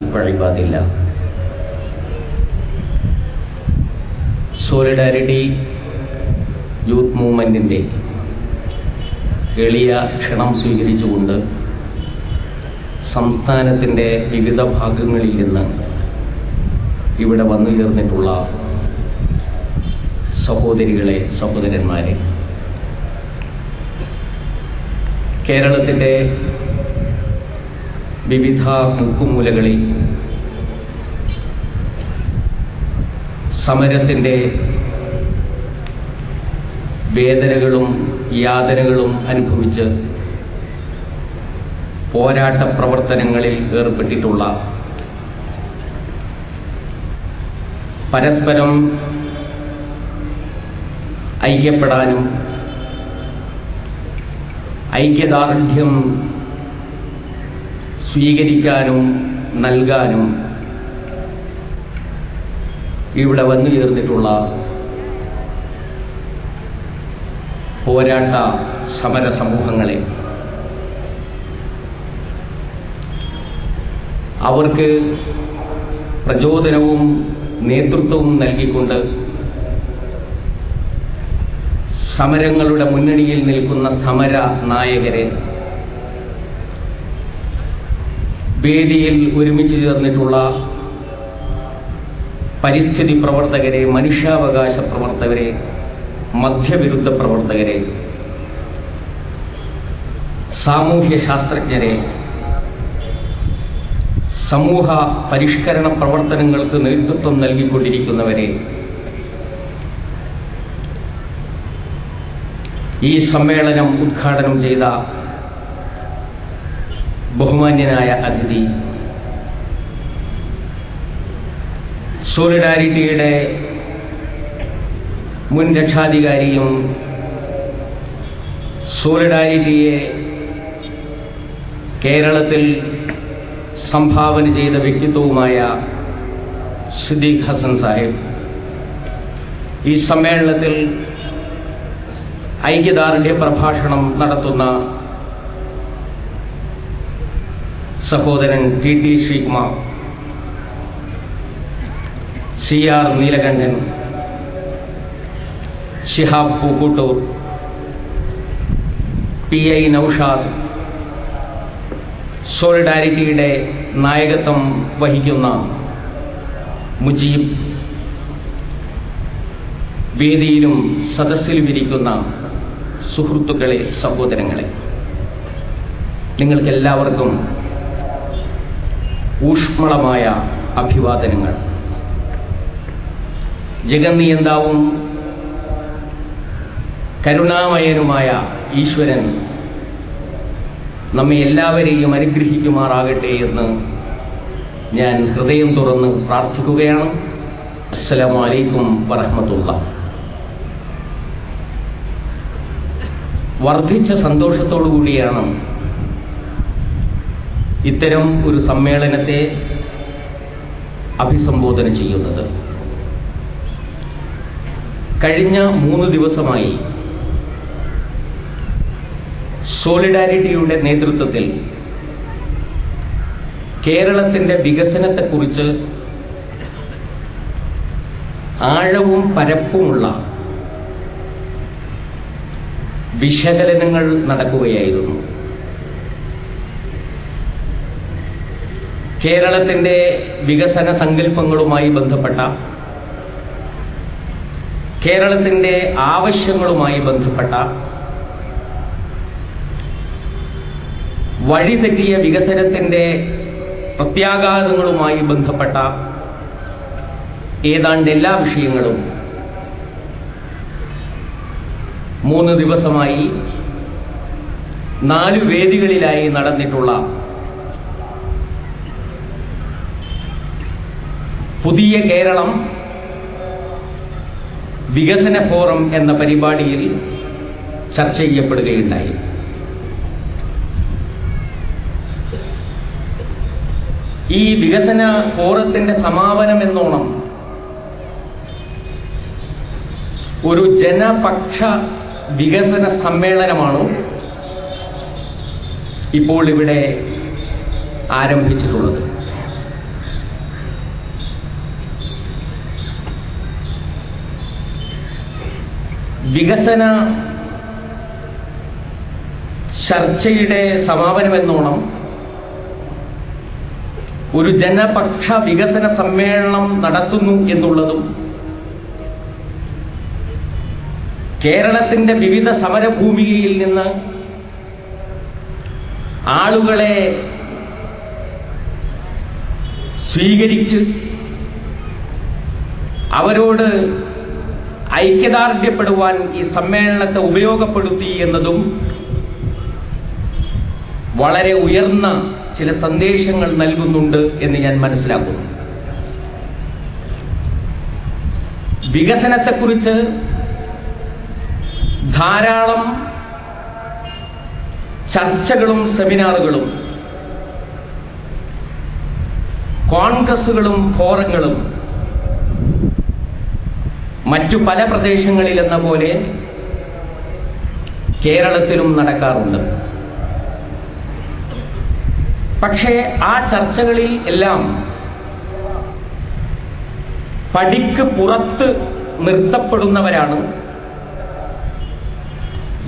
വഴിപാടില്ല solidarity youth മൂവ്മെന്റിന്റെ എളിയ ക്ഷണം സ്വീകരിച്ചുകൊണ്ട് സംസ്ഥാനത്തിന്റെ വിവിധ ഭാഗങ്ങളിൽ നിന്ന് ഇവിടെ വന്നു ചേർന്നിട്ടുള്ള സഹോദരികളെ സഹോദരന്മാരെ കേരളത്തിന്റെ വിവിധ മുക്കുമൂലകളിൽ സമരത്തിന്റെ വേദനകളും യാതനകളും അനുഭവിച്ച് പോരാട്ട പ്രവർത്തനങ്ങളിൽ ഏർപ്പെട്ടിട്ടുള്ള പരസ്പരം ഐക്യപ്പെടാനും ഐക്യദാർഢ്യം സ്വീകരിക്കാനും നൽകാനും ഇവിടെ വന്നു ചേർന്നിട്ടുള്ള പോരാട്ട സമര സമൂഹങ്ങളെ അവർക്ക് പ്രചോദനവും നേതൃത്വവും നൽകിക്കൊണ്ട് സമരങ്ങളുടെ മുന്നണിയിൽ നിൽക്കുന്ന സമര നായകരെ വേദിയിൽ ഒരുമിച്ച് ചേർന്നിട്ടുള്ള പരിസ്ഥിതി പ്രവർത്തകരെ മനുഷ്യാവകാശ പ്രവർത്തകരെ മധ്യവിരുദ്ധ പ്രവർത്തകരെ സാമൂഹ്യ ശാസ്ത്രജ്ഞരെ സമൂഹ പരിഷ്കരണ പ്രവർത്തനങ്ങൾക്ക് നേതൃത്വം നൽകിക്കൊണ്ടിരിക്കുന്നവരെ ഈ സമ്മേളനം ഉദ്ഘാടനം ചെയ്ത ബഹുമാന്യനായ അതിഥി. സോളിഡാരിറ്റിയുടെ മുൻ രക്ഷാധികാരിയും സോളിഡാരിറ്റിയെ കേരളത്തിൽ സംഭാവന ചെയ്ത വ്യക്തിത്വവുമായ സിദ്ദീഖ് ഹസൻ സാഹിബ്. ഈ സമ്മേളനത്തിൽ ഐക്യദാർഢ്യ പ്രഭാഷണം നടത്തുന്ന സഹോദരൻ T T Sreekumar C R Neelakandan Shihab Pookkottoor P I Noushad സോളിഡാരിറ്റിയുടെ നായകത്വം വഹിക്കുന്ന മുജീബ് വേദിയിലും സദസ്സിലും ഇരിക്കുന്ന സുഹൃത്തുക്കളെ സഹോദരങ്ങളെ നിങ്ങൾക്കെല്ലാവർക്കും ഊഷ്മളമായ അഭിവാദനങ്ങൾ. ജഗന്നിയന്താവും കരുണാമയനുമായ ഈശ്വരൻ നമ്മെ എല്ലാവരെയും അനുഗ്രഹിക്കുമാറാകട്ടെ എന്ന് ഞാൻ ഹൃദയം തുറന്ന് പ്രാർത്ഥിക്കുകയാണ്. അസ്സലാമലൈക്കും വറഹമത്തുള്ള. വർദ്ധിച്ച സന്തോഷത്തോടു കൂടിയാണ് ഇത്തരം ഒരു സമ്മേളനത്തെ അഭിസംബോധന ചെയ്യുന്നത്. കഴിഞ്ഞ മൂന്ന് ദിവസമായി സോളിഡാരിറ്റിയുടെ നേതൃത്വത്തിൽ കേരളത്തിന്റെ വികസനത്തെക്കുറിച്ച് ആഴവും പരപ്പുമുള്ള വിശകലനങ്ങൾ നടക്കുകയായിരുന്നു. കേരളത്തിന്റെ വികസന സങ്കല്പങ്ങളുമായി ബന്ധപ്പെട്ട കേരളത്തിന്റെ ആവശ്യങ്ങളുമായി ബന്ധപ്പെട്ട വഴിതെറ്റിയ വികസനത്തിന്റെ പ്രത്യാഘാതങ്ങളുമായി ബന്ധപ്പെട്ട ഏതാണ്ട് എല്ലാ വിഷയങ്ങളും മൂന്ന് ദിവസമായി നാല് വേദികളിലായി നടന്നിട്ടുള്ള പുതിയ കേരളം വികസന ഫോറം എന്ന പരിപാടിയിൽ ചർച്ച ചെയ്യപ്പെടുകയുണ്ടായി. ഈ വികസന ഫോറത്തിന്റെ സമാപനം എന്നോണം ഒരു ജനപക്ഷ വികസന സമ്മേളനമാണ് ഇപ്പോൾ ഇവിടെ ആരംഭിച്ചിട്ടുള്ളത്? വികസന ചർച്ചയുടെ സമാപനമെന്നോണം ഒരു ജനപക്ഷ വികസന സമ്മേളനം നടത്തുന്നു എന്നുള്ളതും കേരളത്തിന്റെ വിവിധ സമരഭൂമിയിൽ നിന്ന് ആളുകളെ സ്വീകരിച്ച് അവരോട് ഐക്യദാർഢ്യപ്പെടുവാൻ ഈ സമ്മേളനത്തെ ഉപയോഗപ്പെടുത്തി എന്നതും വളരെ ഉയർന്ന ചില സന്ദേശങ്ങൾ നൽകുന്നുണ്ട് എന്ന് ഞാൻ മനസ്സിലാക്കുന്നു. വികസനത്തെക്കുറിച്ച് ധാരാളം ചർച്ചകളും സെമിനാറുകളും കോൺഗ്രസുകളും ഫോറങ്ങളും മറ്റു പല പ്രദേശങ്ങളിലെന്ന പോലെ കേരളത്തിലും നടക്കാറുണ്ട്. പക്ഷേ ആ ചർച്ചകളിൽ എല്ലാം പടിക്ക് പുറത്ത് നിർത്തപ്പെടുന്നവരാണ്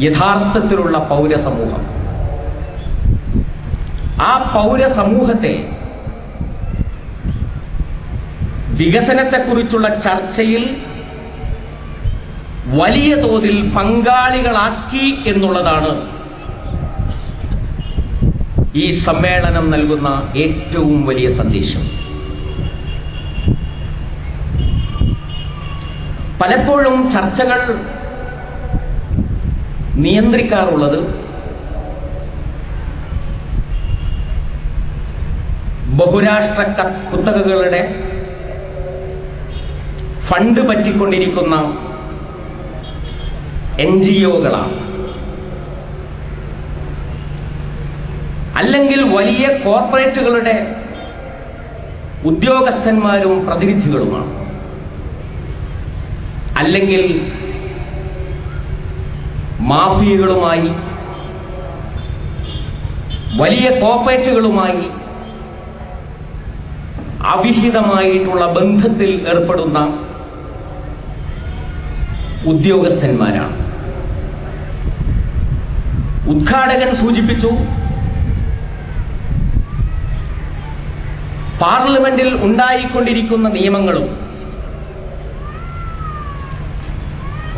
യഥാർത്ഥത്തിലുള്ള പൗരസമൂഹം. ആ പൗരസമൂഹത്തെ വികസനത്തെക്കുറിച്ചുള്ള ചർച്ചയിൽ വലിയ തോതിൽ പങ്കാളികളാക്കി എന്നുള്ളതാണ് ഈ സമ്മേളനം നൽകുന്ന ഏറ്റവും വലിയ സന്ദേശം. പലപ്പോഴും ചർച്ചകൾ നിയന്ത്രിക്കാറുള്ളത് ബഹുരാഷ്ട്ര കുത്തകകളുടെ ഫണ്ട് പറ്റിക്കൊണ്ടിരിക്കുന്ന എൻ ജി ഒകളാണ്. അല്ലെങ്കിൽ വലിയ കോർപ്പറേറ്റുകളുടെ ഉദ്യോഗസ്ഥന്മാരും പ്രതിനിധികളുമാണ്. അല്ലെങ്കിൽ മാഫിയകളുമായി വലിയ കോർപ്പറേറ്റുകളുമായി അവിഹിതമായിട്ടുള്ള ബന്ധത്തിൽ ഏർപ്പെടുന്ന ഉദ്യോഗസ്ഥന്മാരാണ്. ഉദ്ഘാടകൻ സൂചിപ്പിച്ചു. പാർലമെന്റിൽ ഉണ്ടായിക്കൊണ്ടിരിക്കുന്ന നിയമങ്ങളും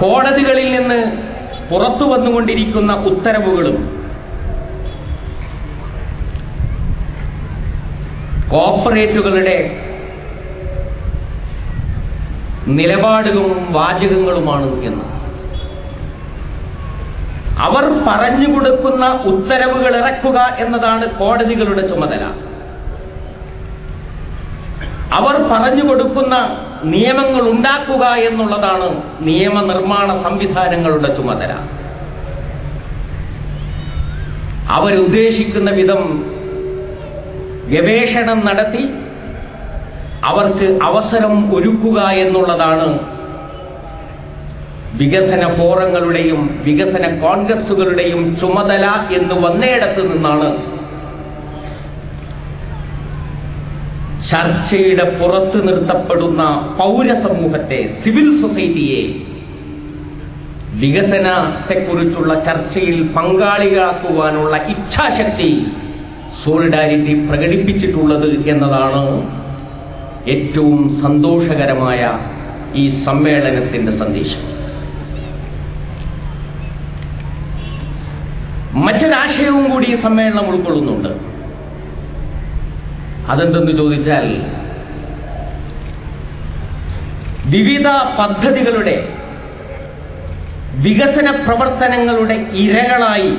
കോടതികളിൽ നിന്ന് പുറത്തു വന്നുകൊണ്ടിരിക്കുന്ന ഉത്തരവുകളും കോർപ്പറേറ്റുകളുടെ നിലപാടുകളും വാചകങ്ങളുമാണ് എന്ന്. അവർ പറഞ്ഞു കൊടുക്കുന്ന ഉത്തരവുകൾ ഇറക്കുക എന്നതാണ് കോടതികളുടെ ചുമതല. അവർ പറഞ്ഞു കൊടുക്കുന്ന നിയമങ്ങൾ ഉണ്ടാക്കുക എന്നുള്ളതാണ് നിയമനിർമ്മാണ സംവിധാനങ്ങളുടെ ചുമതല. അവരുദ്ദേശിക്കുന്ന വിധം ഗവേഷണം നടത്തി അവർക്ക് അവസരം ഒരുക്കുക എന്നുള്ളതാണ് വികസന ഫോറങ്ങളുടെയും വികസന കോൺഗ്രസുകളുടെയും ചുമതല എന്ന് വന്നയിടത്ത് നിന്നാണ് ചർച്ചയുടെ പുറത്തു നിർത്തപ്പെടുന്ന പൗരസമൂഹത്തെ സിവിൽ സൊസൈറ്റിയെ വികസനത്തെക്കുറിച്ചുള്ള ചർച്ചയിൽ പങ്കാളികളാക്കുവാനുള്ള ഇച്ഛാശക്തി സോളിഡാരിറ്റി പ്രകടിപ്പിച്ചിട്ടുള്ളത് എന്നതാണ് ഏറ്റവും സന്തോഷകരമായ ഈ സമ്മേളനത്തിന്റെ സന്ദേശം. മറ്റൊരാശയവും കൂടി ഈ സമ്മേളനം ഉൾക്കൊള്ളുന്നുണ്ട്. അതെന്തെന്ന് ചോദിച്ചാൽ വിവിധ പദ്ധതികളുടെ വികസന പ്രവർത്തനങ്ങളുടെ ഇരകളായി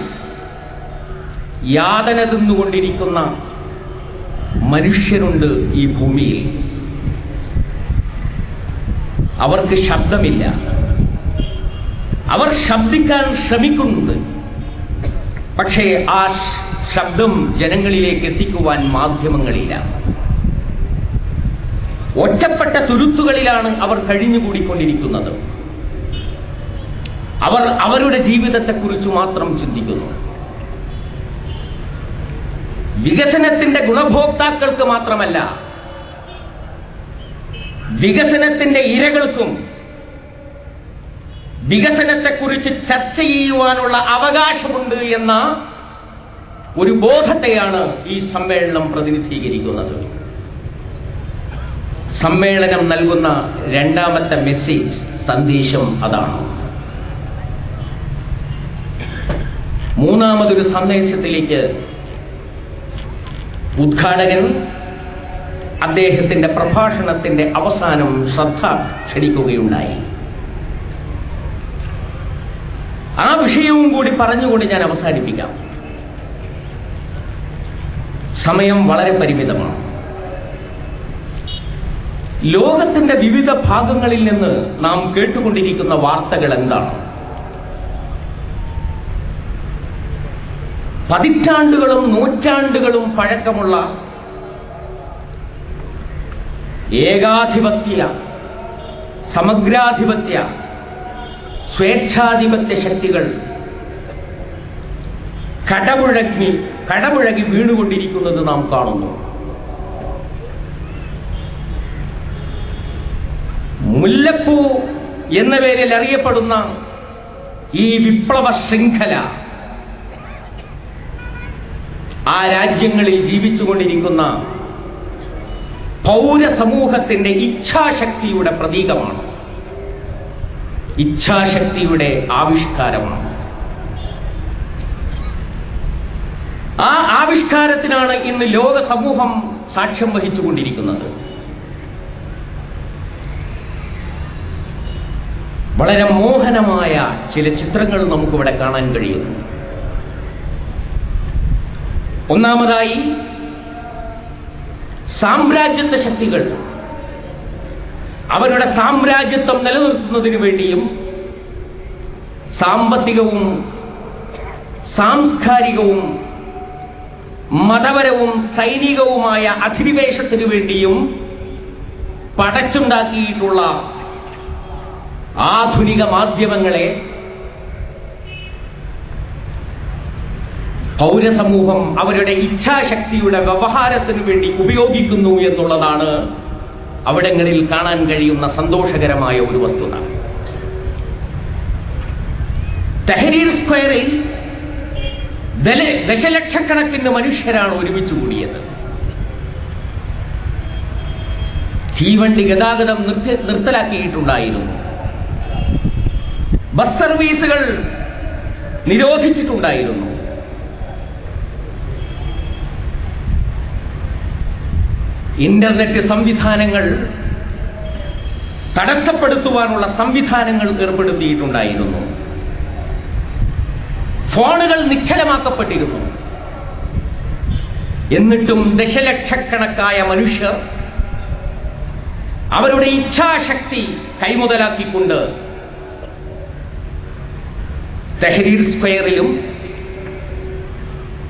യാതന തിന്നുകൊണ്ടിരിക്കുന്ന മനുഷ്യരുണ്ട് ഈ ഭൂമിയിൽ. അവർക്ക് ശബ്ദമില്ല. അവർ ശബ്ദിക്കാൻ ശ്രമിക്കുന്നുണ്ട്. പക്ഷേ ആ ശബ്ദം ജനങ്ങളിലേക്ക് എത്തിക്കുവാൻ മാധ്യമങ്ങളില്ല. ഒറ്റപ്പെട്ട തുരുത്തുകളിലാണ് അവർ കഴിഞ്ഞുകൂടിക്കൊണ്ടിരിക്കുന്നത്. അവർ അവരുടെ ജീവിതത്തെക്കുറിച്ച് മാത്രം ചിന്തിക്കുന്നു. വികസനത്തിന്റെ ഗുണഭോക്താക്കൾക്ക് മാത്രമല്ല വികസനത്തിന്റെ ഇരകൾക്കും വികസനത്തെക്കുറിച്ച് ചർച്ച ചെയ്യുവാനുള്ള അവകാശമുണ്ട് എന്ന ഒരു ബോധത്തെയാണ് ഈ സമ്മേളനം പ്രതിനിധീകരിക്കുന്നത്. സമ്മേളനം നൽകുന്ന രണ്ടാമത്തെ മെസ്സേജ് സന്ദേശം അതാണ്. മൂന്നാമതൊരു സന്ദേശത്തിലേക്ക് ഉദ്ഘാടകൻ അദ്ദേഹത്തിന്റെ പ്രഭാഷണത്തിന്റെ അവസാനം ശ്രദ്ധ ക്ഷണിക്കുകയുണ്ടായി. ആ വിഷയവും കൂടി പറഞ്ഞുകൊണ്ട് ഞാൻ അവസാനിപ്പിക്കാം. സമയം വളരെ പരിമിതമാണ്. ലോകത്തിന്റെ വിവിധ ഭാഗങ്ങളിൽ നിന്ന് നാം കേട്ടുകൊണ്ടിരിക്കുന്ന വാർത്തകൾ എന്താണ്? പതിറ്റാണ്ടുകളും നൂറ്റാണ്ടുകളും പഴക്കമുള്ള ഏകാധിപത്യ സമഗ്രാധിപത്യ സ്വേച്ഛാധിപത്യ ശക്തികൾ. കടമുഴങ്ങി കടമുഴകി വീണുകൊണ്ടിരിക്കുന്നത് നാം കാണുന്നു. മുല്ലപ്പൂ എന്ന പേരിൽ അറിയപ്പെടുന്ന ഈ വിപ്ലവ ശൃംഖല ആ രാജ്യങ്ങളിൽ ജീവിച്ചുകൊണ്ടിരിക്കുന്ന പൗരസമൂഹത്തിന്റെ ഇച്ഛാശക്തിയുടെ പ്രതീകമാണ്. ഇച്ഛാശക്തിയുടെ ആവിഷ്കാരമാണ്. ആ ആവിഷ്കാരത്തിനാണ് ഇന്ന് ലോക സമൂഹം സാക്ഷ്യം വഹിച്ചുകൊണ്ടിരിക്കുന്നത്. വളരെ മോഹനമായ ചില ചിത്രങ്ങൾ നമുക്കിവിടെ കാണാൻ കഴിയുന്നു ഒന്നാമതായി സാമ്രാജ്യത്വ ശക്തികൾ. അവരുടെ സാമ്രാജ്യത്വം നിലനിർത്തുന്നതിന് വേണ്ടിയും സാമ്പത്തികവും സാംസ്കാരികവും മതപരവും സൈനികവുമായ അധിനിവേശത്തിനു വേണ്ടിയും പടച്ചുണ്ടാക്കിയിട്ടുള്ള ആധുനിക മാധ്യമങ്ങളെ പൗരസമൂഹം അവരുടെ ഇച്ഛാശക്തിയുടെ വ്യവഹാരത്തിനു വേണ്ടി ഉപയോഗിക്കുന്നു എന്നുള്ളതാണ് അവിടങ്ങളിൽ കാണാൻ കഴിയുന്ന സന്തോഷകരമായ ഒരു വസ്തുത തെഹരീർ സ്ക്വയറിൽ ദശലക്ഷക്കണക്കിന് മനുഷ്യരാണ് ഒരുമിച്ച് കൂടിയത്. തീവണ്ടി ഗതാഗതം നിർത്തി നിർത്തലാക്കിയിട്ടുണ്ടായിരുന്നു. ബസ് സർവീസുകൾ നിരോധിച്ചിട്ടുണ്ടായിരുന്നു. ഇന്റർനെറ്റ് സംവിധാനങ്ങൾ തടസ്സപ്പെടുത്തുവാനുള്ള സംവിധാനങ്ങൾ ഏർപ്പെടുത്തിയിട്ടുണ്ടായിരുന്നു. ഫോണുകൾ നിശ്ചലമാക്കപ്പെട്ടിരുന്നു. എന്നിട്ടും ദശലക്ഷക്കണക്കായ മനുഷ്യർ അവരുടെ ഇച്ഛാശക്തി കൈമുതലാക്കിക്കൊണ്ട് തെഹരീർ സ്ക്വയറിലും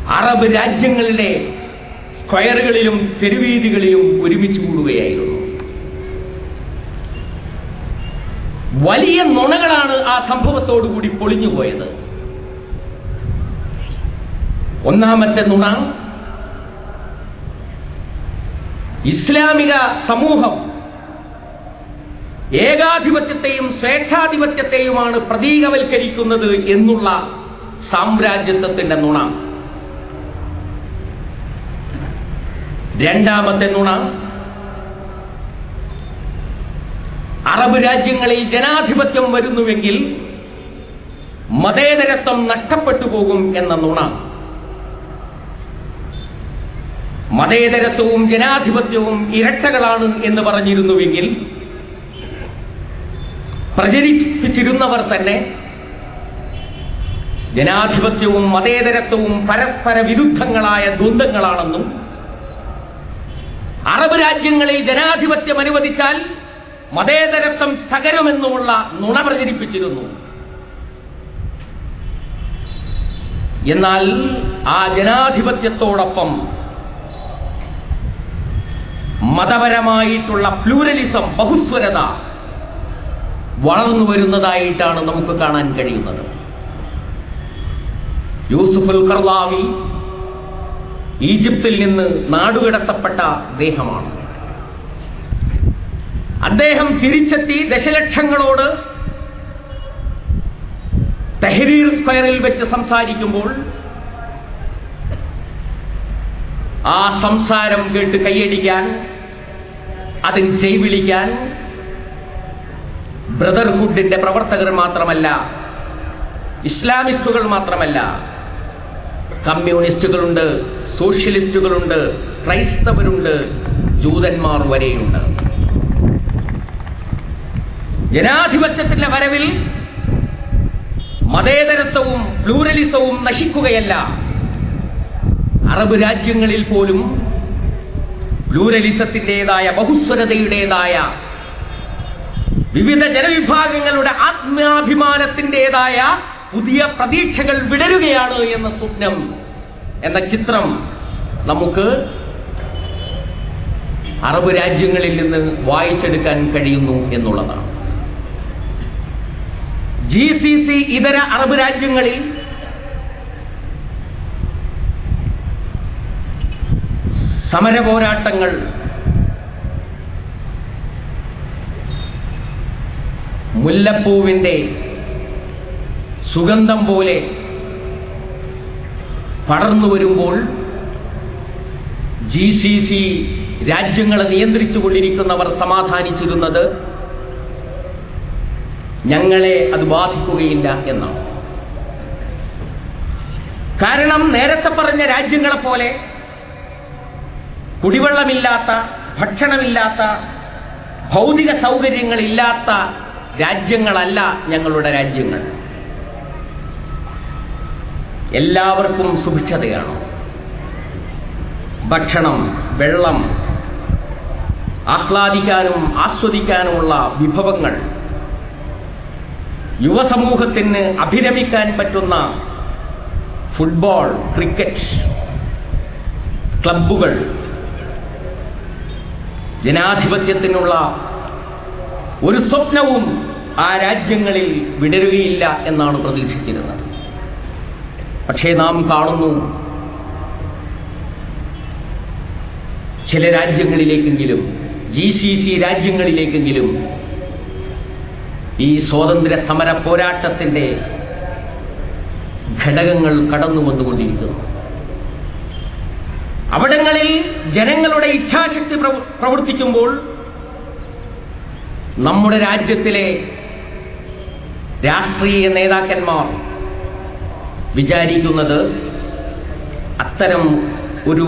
അറബ് രാജ്യങ്ങളിലെ സ്ക്വയറുകളിലും തെരുവീതികളിലും ഒരുമിച്ച് കൂടുകയായിരുന്നു. വലിയ നുണകളാണ് ആ സംഭവത്തോടുകൂടി പൊളിഞ്ഞുപോയത് ഒന്നാമത്തെ നുണ ഇസ്ലാമിക സമൂഹം ഏകാധിപത്യത്തെയും സ്വേച്ഛാധിപത്യത്തെയുമാണ് പ്രതീകവൽക്കരിക്കുന്നത് എന്നുള്ള സാമ്രാജ്യത്വത്തിന്റെ നുണ. രണ്ടാമത്തെ നുണ. അറബ് രാജ്യങ്ങളിൽ ജനാധിപത്യം വരുന്നുവെങ്കിൽ മതേതരത്വം നഷ്ടപ്പെട്ടു പോകും എന്ന നുണ. മതേതരത്വവും ജനാധിപത്യവും ഇരട്ടകളാണ് എന്ന് പറഞ്ഞിരുന്നുവെങ്കിൽ പ്രചരിപ്പിച്ചിരുന്നവർ തന്നെ ജനാധിപത്യവും മതേതരത്വവും പരസ്പര വിരുദ്ധങ്ങളായ ദ്വന്ദ്ങ്ങളാണെന്നും അറബ് രാജ്യങ്ങളിൽ ജനാധിപത്യം അനുവദിച്ചാൽ മതേതരത്വം തകരുമെന്നുമുള്ള നുണ പ്രചരിപ്പിച്ചിരുന്നു. എന്നാൽ ആ ജനാധിപത്യത്തോടൊപ്പം മതപരമായിട്ടുള്ള പ്ലൂരലിസം ബഹുസ്വരത വളർന്നു വരുന്നതായിട്ടാണ് നമുക്ക് കാണാൻ കഴിയുന്നത്. യൂസുഫുൽ കർലാവി ഈജിപ്തിൽ നിന്ന് നാടുകടത്തപ്പെട്ട ദേഹമാണ് അദ്ദേഹം തിരിച്ചെത്തി ദശലക്ഷങ്ങളോട് തെഹരീർ സ്ക്വയറിൽ വെച്ച് സംസാരിക്കുമ്പോൾ ആ സംസാരം കേട്ട് കൈയടിക്കാൻ അതിന് ചെയ്വിളിക്കാൻ ബ്രദർഹുഡിന്റെ പ്രവർത്തകർ മാത്രമല്ല ഇസ്ലാമിസ്റ്റുകൾ മാത്രമല്ല കമ്മ്യൂണിസ്റ്റുകളുണ്ട് സോഷ്യലിസ്റ്റുകളുണ്ട് ക്രൈസ്തവരുണ്ട് ജൂതന്മാർ വരെയുണ്ട്. ജനാധിപത്യത്തിന്റെ വരവിൽ മതേതരത്വവും പ്ലൂറലിസവും നശിക്കുകയല്ല. അറബ് രാജ്യങ്ങളിൽ പോലും പ്ലൂരലിസത്തിന്റെതായ ബഹുസ്വരതയുടേതായ വിവിധ ജനവിഭാഗങ്ങളുടെ ആത്മാഭിമാനത്തിന്റെതായ പുതിയ പ്രതീക്ഷകൾ വിടരുകയാണ് എന്ന സ്വപ്നം എന്ന ചിത്രം നമുക്ക് അറബ് രാജ്യങ്ങളിൽ നിന്ന് വായിച്ചെടുക്കാൻ കഴിയുന്നു എന്നുള്ളതാണ്. ജി സി സി ഇതര അറബ് രാജ്യങ്ങളിൽ സമര പോരാട്ടങ്ങൾ മുല്ലപ്പൂവിന്റെ സുഗന്ധം പോലെ പടർന്നു വരുമ്പോൾ ജി സി സി രാജ്യങ്ങളെ നിയന്ത്രിച്ചു കൊണ്ടിരിക്കുന്നവർ സമാധാനിച്ചിരുന്നത് ഞങ്ങളെ അത് ബാധിക്കുകയില്ല എന്നാണ്. കാരണം നേരത്തെ പറഞ്ഞ രാജ്യങ്ങളെ പോലെ കുടിവെള്ളമില്ലാത്ത ഭക്ഷണമില്ലാത്ത ഭൗതിക സൗകര്യങ്ങളില്ലാത്ത രാജ്യങ്ങളല്ല ഞങ്ങളുടെ രാജ്യങ്ങൾ. എല്ലാവർക്കും സുഭിക്ഷതയാണ് ഭക്ഷണം വെള്ളം ആഹ്ലാദിക്കാനും ആസ്വദിക്കാനുമുള്ള വിഭവങ്ങൾ. യുവസമൂഹത്തിന് അഭിരമിക്കാൻ പറ്റുന്ന ഫുട്ബോൾ ക്രിക്കറ്റ് ക്ലബ്ബുകൾ ജനാധിപത്യത്തിനുള്ള ഒരു സ്വപ്നവും ആ രാജ്യങ്ങളിൽ വിടരുകയില്ല എന്നാണ് പ്രതീക്ഷിച്ചിരുന്നത്. പക്ഷേ നാം കാണുന്നു ചില രാജ്യങ്ങളിലേക്കെങ്കിലും ജി സി സി രാജ്യങ്ങളിലേക്കെങ്കിലും ഈ സ്വാതന്ത്ര്യ സമര പോരാട്ടത്തിന്റെ ഘടകങ്ങൾ കടന്നു വന്നുകൊണ്ടിരിക്കുന്നു. അവിടങ്ങളിൽ ജനങ്ങളുടെ ഇച്ഛാശക്തി പ്രവ- പ്രവർത്തിക്കുമ്പോൾ നമ്മുടെ രാജ്യത്തിലെ രാഷ്ട്രീയ നേതാക്കന്മാർ വിചാരിക്കുന്നത് അത്തരം ഒരു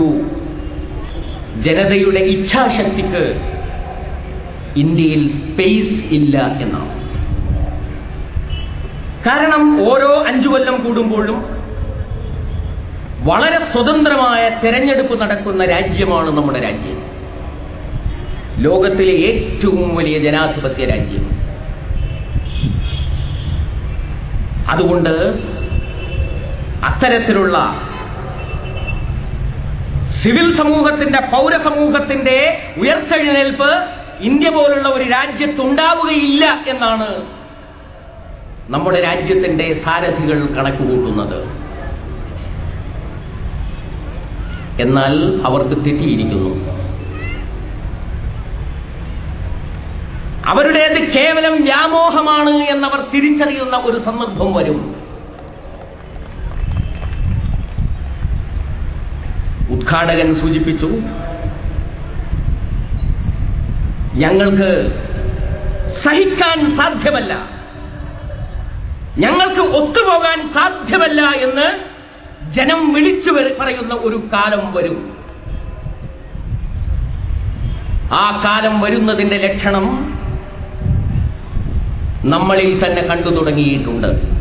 ജനതയുടെ ഇച്ഛാശക്തിക്ക് ഇന്ത്യയിൽ സ്പേസ് ഇല്ല എന്നാണ്. കാരണം ഓരോ അഞ്ചു കൊല്ലം കൂടുമ്പോഴും വളരെ സ്വതന്ത്രമായ തെരഞ്ഞെടുപ്പ് നടക്കുന്ന രാജ്യമാണ് നമ്മുടെ രാജ്യം. ലോകത്തിലെ ഏറ്റവും വലിയ ജനാധിപത്യ രാജ്യം. അതുകൊണ്ട് അത്തരത്തിലുള്ള സിവിൽ സമൂഹത്തിന്റെ പൗരസമൂഹത്തിന്റെ ഉയർത്തെഴുന്നേൽപ്പ് ഇന്ത്യ പോലുള്ള ഒരു രാജ്യത്തുണ്ടാവുകയില്ല എന്നാണ് നമ്മുടെ രാജ്യത്തിന്റെ സാരഥികൾ കണക്കുകൂട്ടുന്നത്. എന്നാൽ അവർക്ക് തെറ്റിയിരിക്കുന്നു. അവരുടേത് കേവലം വ്യാമോഹമാണ് എന്നവർ തിരിച്ചറിയുന്ന ഒരു സന്ദർഭം വരും. ഉദ്ഘാടകൻ സൂചിപ്പിച്ചു. ഞങ്ങൾക്ക് സഹിക്കാൻ സാധ്യമല്ല. ഞങ്ങൾക്ക് ഒത്തുപോകാൻ സാധ്യമല്ല എന്ന് ജനം വിളിച്ചു പറയുന്ന ഒരു കാലം വരും. ആ കാലം വരുന്നതിന്റെ ലക്ഷണം നമ്മളിൽ തന്നെ കണ്ടു തുടങ്ങിയിട്ടുണ്ട്.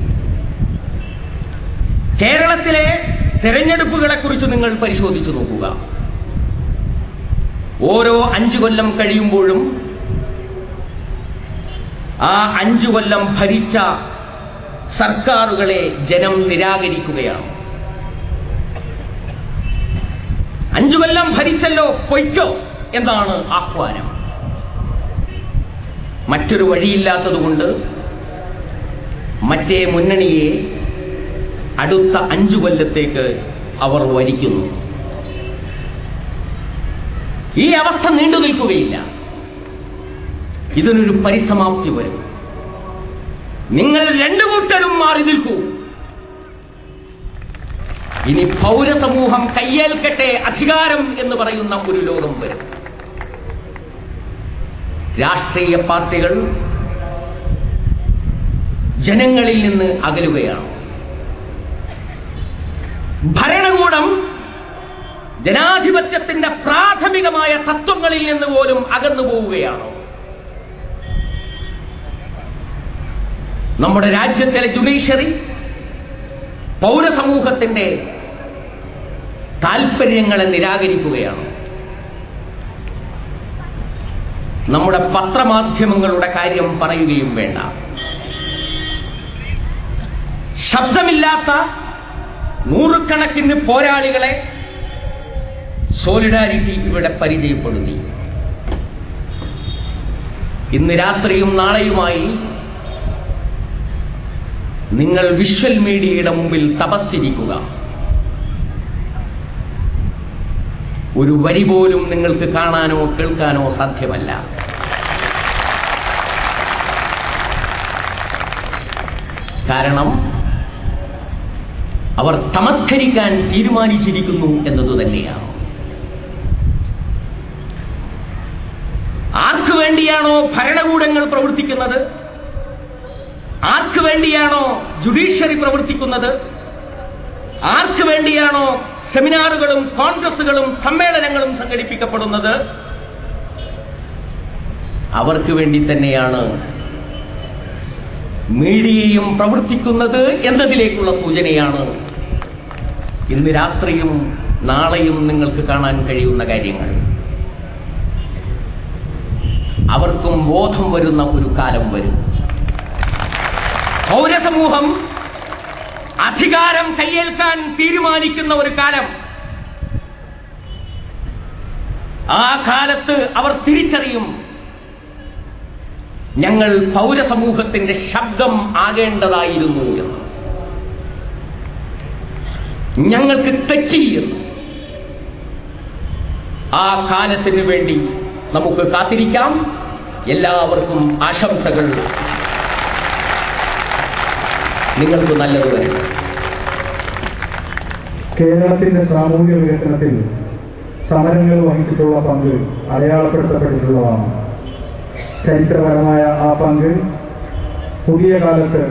കേരളത്തിലെ തെരഞ്ഞെടുപ്പുകളെ കുറിച്ച് നിങ്ങൾ പരിശോധിച്ചു നോക്കുക. ഓരോ അഞ്ചു കൊല്ലം കഴിയുമ്പോഴും ആ അഞ്ചു കൊല്ലം ഭരിച്ച സർക്കാരുകളെ ജനം നിരാകരിക്കുകയാണ്. അഞ്ചു കൊല്ലം ഭരിച്ചല്ലോ പൊയ്ക്കോ എന്നാണ് ആഹ്വാനം. മറ്റൊരു വഴിയില്ലാത്തതുകൊണ്ട് മറ്റേ മുന്നണിയെ അടുത്ത അഞ്ചു കൊല്ലത്തേക്ക് അവർ വരിക്കുന്നു. ഈ അവസ്ഥ നീണ്ടു നിൽക്കുകയില്ല. ഇതിനൊരു പരിസമാപ്തി വരും. നിങ്ങൾ രണ്ടു കൂട്ടരും മാറി നിൽക്കൂ. ഇനി പൗരസമൂഹം കയ്യേൽക്കട്ടെ അധികാരം എന്ന് പറയുന്ന ഒരു ലോകം വരും. രാഷ്ട്രീയ പാർട്ടികൾ ജനങ്ങളിൽ നിന്ന് അകലുകയാണ്. ഭരണകൂടം ജനാധിപത്യത്തിന്റെ പ്രാഥമികമായ തത്വങ്ങളിൽ നിന്ന് പോലും അകന്നു പോവുകയാണോ? നമ്മുടെ രാജ്യത്തിലെ ജുഡീഷ്യറി പൗരസമൂഹത്തിന്റെ താൽപ്പര്യങ്ങളെ നിരാകരിക്കുകയാണ്? നമ്മുടെ പത്രമാധ്യമങ്ങളുടെ കാര്യം പറയുകയും വേണ്ട. ശബ്ദമില്ലാത്ത നൂറുകണക്കിന് പോരാളികളെ സോളിഡാരിറ്റി ഇവിടെ പരിചയപ്പെടുത്തി. ഇന്ന് രാത്രിയും നാളെയുമായി നിങ്ങൾ വിഷ്വൽ മീഡിയയുടെ മുമ്പിൽ തപസ്സിരിക്കുക. ഒരു വരി പോലും നിങ്ങൾക്ക് കാണാനോ കേൾക്കാനോ സാധ്യമല്ല. കാരണം അവർ തമസ്കരിക്കാൻ തീരുമാനിച്ചിരിക്കുന്നു എന്നത് തന്നെയാണ്? ആർക്കു വേണ്ടിയാണോ ഭരണകൂടങ്ങൾ പ്രവർത്തിക്കുന്നത്? ആർക്കു വേണ്ടിയാണോ ജുഡീഷ്യറി പ്രവർത്തിക്കുന്നത്? ആർക്കു വേണ്ടിയാണോ സെമിനാറുകളും കോൺഗ്രസുകളും സമ്മേളനങ്ങളും സംഘടിപ്പിക്കപ്പെടുന്നത്? അവർക്ക് വേണ്ടി തന്നെയാണ് മീഡിയയും പ്രവർത്തിക്കുന്നത് എന്നതിലേക്കുള്ള സൂചനയാണ്. ഇന്ന് രാത്രിയും നാളെയും നിങ്ങൾക്ക് കാണാൻ കഴിയുന്ന കാര്യങ്ങൾ. അവർക്കും ബോധം വരുന്ന ഒരു കാലം വരും. പൗരസമൂഹം അധികാരം കയ്യേൽക്കാൻ തീരുമാനിക്കുന്ന ഒരു കാലം. ആ കാലത്ത് അവർ തിരിച്ചറിയും ഞങ്ങൾ പൗരസമൂഹത്തിന്റെ ശബ്ദം ആകേണ്ടതായിരുന്നു എന്ന്. ഞങ്ങൾക്ക് തെറ്റി എന്ന് ആ കാലത്തിന് വേണ്ടി നമുക്ക് കാത്തിരിക്കാം. എല്ലാവർക്കും ആശംസകൾ. നിങ്ങൾക്ക് നല്ലത് വരണം കേരളത്തിന്റെ സാമൂഹ്യ വികസനത്തിൽ സമരങ്ങൾ വഹിച്ചിട്ടുള്ള പങ്ക് അടയാളപ്പെടുത്തപ്പെട്ടിട്ടുള്ളതാണ്. ചരിത്രപരമായ ആ പങ്ക് പുതിയ കാലത്ത്